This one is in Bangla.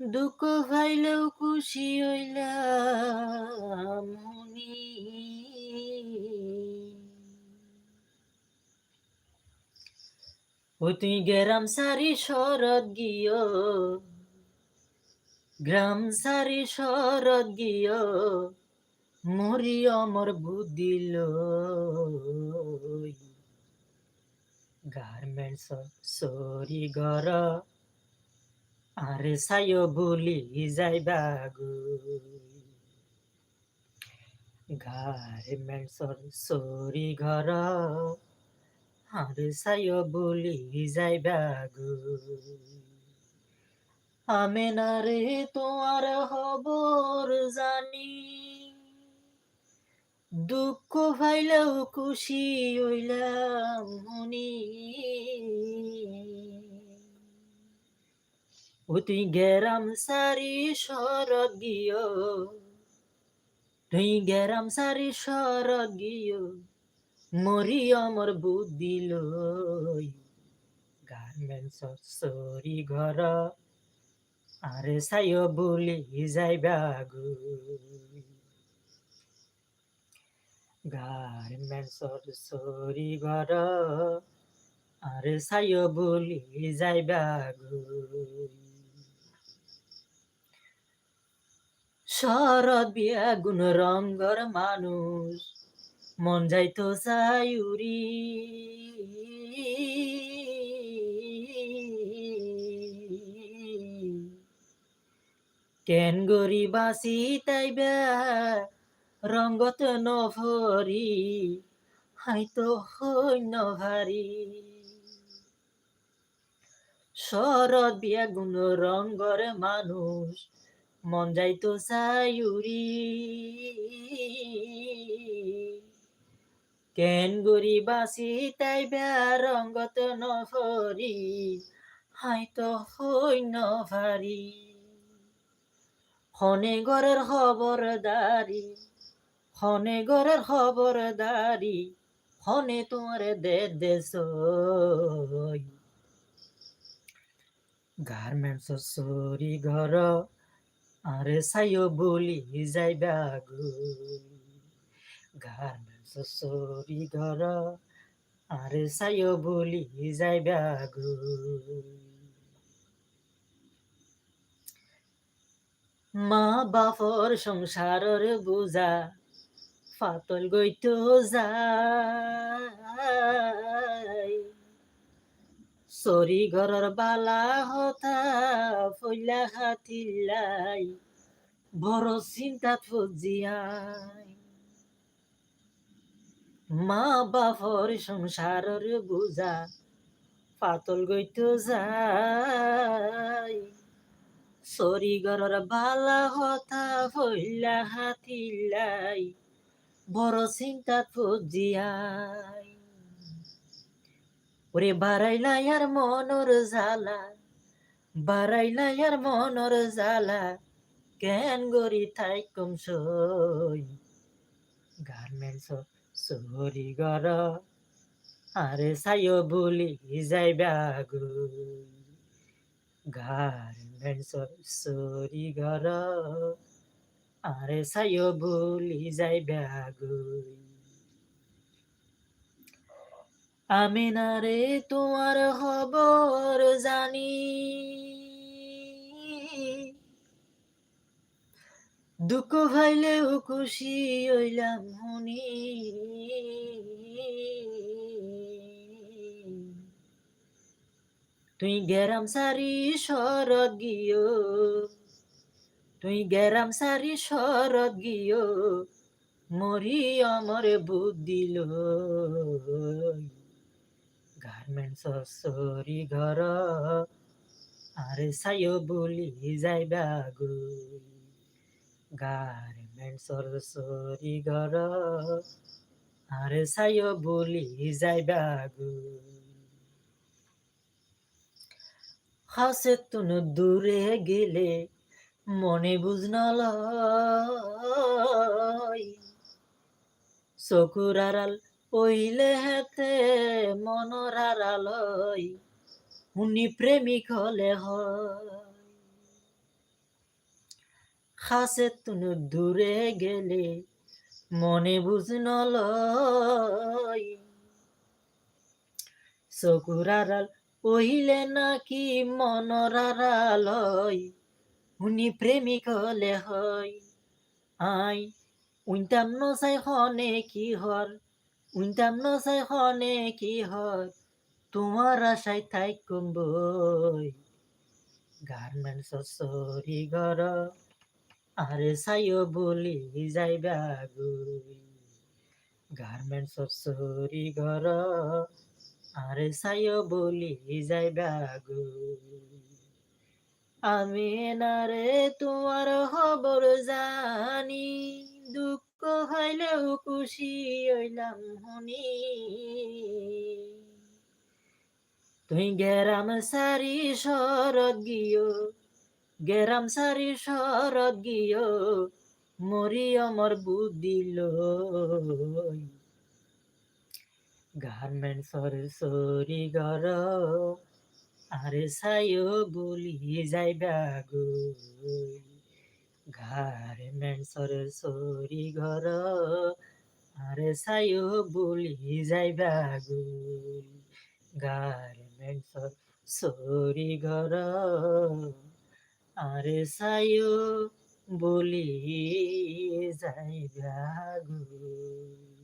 দুঃখ ভাইলেও খুশি হইলাম ও তুই গেরাম সারি শরৎ গিয়, গ্রাম সারি শরৎ গিয়, মরি অমর বুদিল গার্মেন্টস সরি ঘর আরে সায়ো ভুলি যাইবা গো। গার্মেন্টস সরি ঘর, আরে সায়ো ভুলি যাইবা গো। আমি না রে তোমার খবর জানি, দুঃখ ভাইলেও খুশি হইলাম মনি। ও তুই গেরাম সারি শরৎ গিয় তুই গেরাম সারি শরৎ গিয় মরি অমর বুদ্ধি লই গার্মেন্টস সরি ঘর আরে সাইও বলি যাইবা গো গার্মেন্টস সরি ঘর আরে সাইও বলি যাইবা গো শরৎ বিয়া গুণ রঙ্গর মানুষ, মন যাইতো সায়ুরি। কেন গরি বাসি তাইবা রঙ্গত নভরি, হাইতো হইন ভারি। শরৎ বিয়া গুণ রঙ্গর মানুষ মন যাইতো সায়ুরি। কেন গরি বাসি তাইবা রঙ্গত নভরি হাইতো হইন ভারি। হনে ঘরের খবরদারি হনে ঘরের খবরদারি হনে তোমার দে দেশ গার্মেন্টস সরি ঘর আরে সাইও বলি যাইবা গো গার্মেন্টস সরি ঘর আরে সাইও বলি যাইবা গো মা বাপর সংসারের বোঝা ফাতল গইত যায় সরি ঘরের বালা হতা, ফইলা হাতিলাই, বড় চিন্তা ফজিয়াই। মা বাপর সংসারের বোঝা পাতল গইত যায়। সরি ঘরের বালা হতা, ফইলা হাতিলাই, বড় চিন্তা ফজিয়াই। ওরে বারাইলাই আর মনর জালা বারাইলাই আর মনর জালা কেন গরি থাই কম সই? গার্মেন্টস সরি গর, আরে সাইও বলি যাইবা গো গার্মেন্টস সরি গর, আরে সাইও বলি যাইবা গো আমি না রে তোমার খবর জানি। দুঃখ ভাইলেও খুশি হইলাম হুনি। তুই গেরাম সারি শরৎ গিয়। তুই গেরাম সারি শরৎ গিয়। মরি অমরে বুদ্ধি লই গার্মেন্টস সরি ঘর আরে সাইও বলি যাইবা গো গার্মেন্টস সরি ঘর আরে সাইও বলি যাইবা গো হাসে তুন দূরে গেলে মনে বুঝনল চকুর আড়াল পইলে হেতে আড়ালই উনি প্রেমিক হলে হয়। তুনু দূরে গেলে মনে বুঝন লয় চকুরারাল পহিলে নাকি মনরারালয় উনি প্রেমিক হলে হয়। আই উইন্টাম নসাই হনে কি হর উইন্টাম নসাই হনে কি হর তোমার আশায় থাই বই গার্মেন্টস সরি ঘর আরে সাইও বলি যাইবা গুই গার্মেন্টস সরি ঘর আরে সাইও বলি যাইবা গুই আমি না রে তোমার খবর জানি, দুঃখ হইলেও খুশি হইলাম হনি তুই গেরাম সারি শরৎ গিয়ে, গেরাম সারি শরৎ গিয়ে, মরি আমার বুদ্ধি লই। গার্মেন্টসর সরি গর, আরে সাইও বলি যাইবা গই গার্মেন্টসর সরি ঘর, আরে সাইও বলি যাইবা গু গার্মেন্টসর সরি ঘর, আরে সাইও বলি যাইবা গই